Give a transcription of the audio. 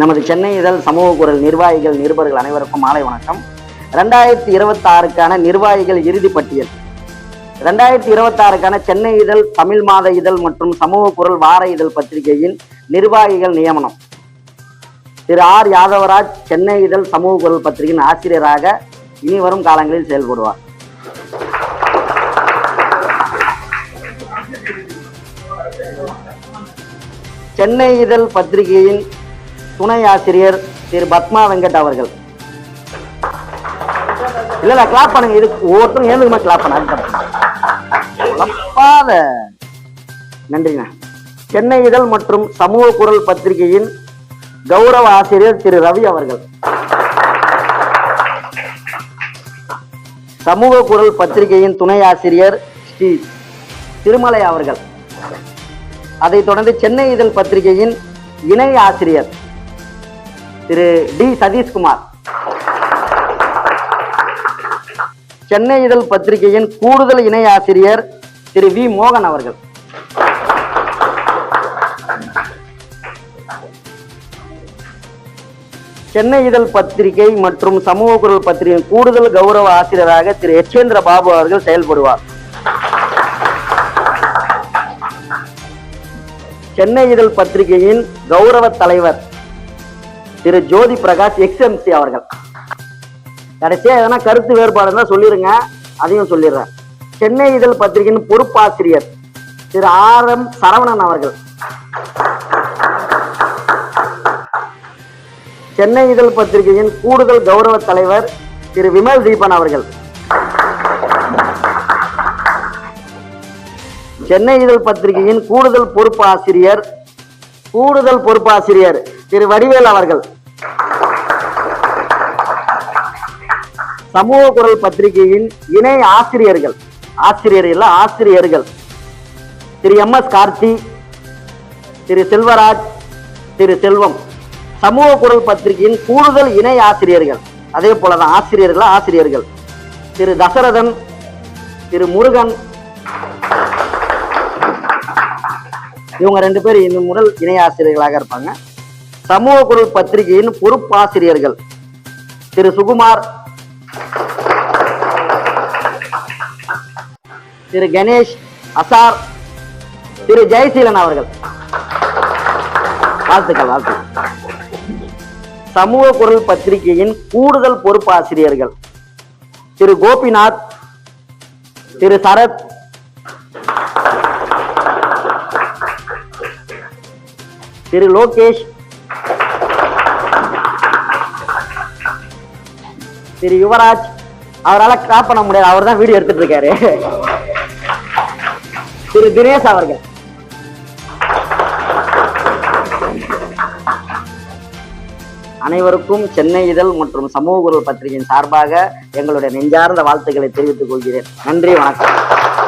நமது சென்னை இதழ் சமூக குரல் நிர்வாகிகள் நிருபர்கள் அனைவருக்கும் மாலை வணக்கம். ரெண்டாயிரத்தி இருபத்தாறுக்கான நிர்வாகிகள் இறுதி பட்டியல். ரெண்டாயிரத்தி இருபத்தாறுக்கான சென்னை இதழ் தமிழ் மாத இதழ் மற்றும் சமூக குரல் வார இதழ் பத்திரிகையின் நிர்வாகிகள் நியமனம். திரு ஆர் யாதவராஜ் சென்னை இதழ் சமூக குரல் பத்திரிகையின் ஆசிரியராக இனி வரும் காலங்களில் செயல்படுவார். சென்னை இதழ் பத்திரிகையின் துணை ஆசிரியர் திரு பத்மா வெங்கட் அவர்கள். இல்ல இல்ல கிளாப் பண்ணுங்க. இது ஒவ்வொருத்தரும் ஏழுமா கிளாப் பண்ண நன்றிண்ணா நன்றிங்க. சென்னை இதழ் மற்றும் சமூக குரல் பத்திரிகையின் கௌரவ ஆசிரியர் திரு ரவி அவர்கள். சமூக குரல் பத்திரிகையின் துணை ஆசிரியர் ஸ்ரீ திருமலை அவர்கள். அதைத் தொடர்ந்து சென்னை இதழ் பத்திரிகையின் இணை ஆசிரியர் திரு டி சதீஷ்குமார். சென்னை இதழ் பத்திரிகையின் கூடுதல் இணை ஆசிரியர் திரு வி மோகன் அவர்கள். சென்னை இதழ் பத்திரிகை மற்றும் சமூக குரல் பத்திரிகையின் கூடுதல் கௌரவ ஆசிரியராக திரு யச்சேந்திர பாபு அவர்கள் செயல்படுவார். சென்னை இதழ் பத்திரிகையின் கௌரவ தலைவர் திரு ஜோதி பிரகாஷ் எக்ஸ்எம்சி அவர்கள். கடைசியா எதனா கருத்து வேறுபாடு இருந்தா சொல்லிருங்க. அதையும் சொல்லிடுறேன். சென்னை இதழ் பத்திரிகையின் பொறுப்பாசிரியர் திரு ஆர் எம் சரவணன் அவர்கள். சென்னை இதழ் பத்திரிகையின் கூடுதல் கௌரவ தலைவர் திரு விமல் தீபன் அவர்கள். சென்னை இதழ் பத்திரிகையின் கூடுதல் பொறுப்பாசிரியர் கூடுதல் பொறுப்பாசிரியர் திரு வடிவேல் அவர்கள். சமூக குரல் பத்திரிகையின் இணை ஆசிரியர்கள். ஆசிரியர்கள் ஆசிரியர்கள். திரு எம் எஸ் கார்த்தி திரு செல்வராஜ் திரு செல்வம். சமூக குரல் பத்திரிகையின் கூடுதல் இணை ஆசிரியர்கள். அதே போலதான் ஆசிரியர்கள் ஆசிரியர்கள். திரு தசரதன் திரு முருகன். இவங்க ரெண்டு பேரும் இன்னும் முதல் இணை ஆசிரியர்களாக இருப்பாங்க. சமூக குரல் பத்திரிகையின் பொறுப்பாசிரியர்கள். திரு சுகுமார் திரு கணேஷ் அசார் திரு ஜெயசீலன் அவர்கள். வாழ்த்துக்கள் வாழ்த்துக்கள். சமூக குரல் பத்திரிகையின் கூடுதல் பொறுப்பாசிரியர்கள் திரு கோபிநாத் திரு சரத் திரு லோகேஷ் திரு யுவராஜ். அவரால் கிராப் பண்ண முடியாது அவர் தான் வீடியோ எடுத்துட்டு இருக்காரு. திரு தினேஷ் அவர்கள். அனைவருக்கும் சென்னை இதழ் மற்றும் சமூக குரல் பத்திரிகையின் சார்பாக எங்களுடைய நெஞ்சார்ந்த வாழ்த்துக்களை தெரிவித்துக் கொள்கிறேன். நன்றி வணக்கம்.